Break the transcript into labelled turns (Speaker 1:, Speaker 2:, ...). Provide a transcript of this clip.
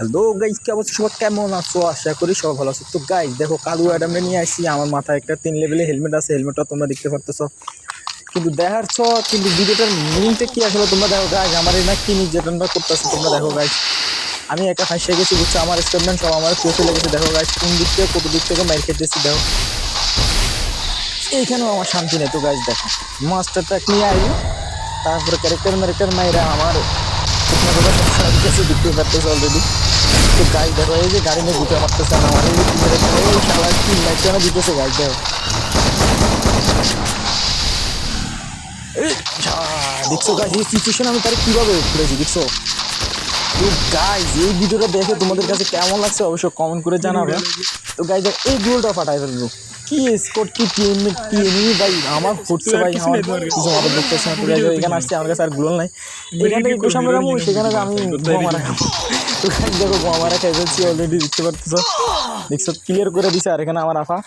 Speaker 1: Hello guys কি অবস্থা? সবার কেমন আছো? আশা করি সবাই ভালো আছো। তো গাইজ দেখো, কালু অ্যাডামে নিয়ে আসি। আমার মাথায় একটা তিন লেভেলে হেলমেট আছে। হেলমেটটা তোমরা দেখতে পারতেছো। কিন্তু দেখার ছ কিন্তু ভিডিওটার মিনিংটা কি আসলে তোমরা দেখো গাইজ আমার এই না কি নির্যাতনটা করতেছে তোমরা দেখো গাইজ আমি একা ফাঁসিয়ে গেছি, বুঝছ? আমার স্টেটমেন্ট সব আমার চোখে লেগেছে দেখো গাইজ কোন দিক থেকে, কত দিক থেকে মাইর খেতেছি, দেখো। এইখানেও আমার শান্তি নেই, তো গাইজ দেখো। মাস্টার ট্র্যাক নিয়ে আই, তারপরে ক্যারেক্টার ম্যারেক্টার মাইরা আমার অলরেডি গাড়ি নিয়ে ঘুরতে পারতেছে না দিতেছে দেখছ গাছ সিচুয়েশন আমি তার কীভাবে করেছি দেখছ তো গাইজ এই ভিডিওটা দেখে তোমাদের কাছে কেমন লাগছে অবশ্যই কমেন্ট করে জানাবে। তো গাইজ এই গোলটা ফাটাই ফেলব। কি স্কোর কি টিম কি এনিমি ভাই আমার ফুটছে ভাই আমার কিছু সময় এখানে আসছে আমার কাছে আর গ্লোল নাই। এখান থেকে একটু সামনে যাব সেখানে আমি বোমা মারা খাব। দেখো বোমা মারা খেয়ে অলরেডি দেখতে পারতেছো। দেখছ ক্লিয়ার করে দিছে আর এখানে আমার আফা।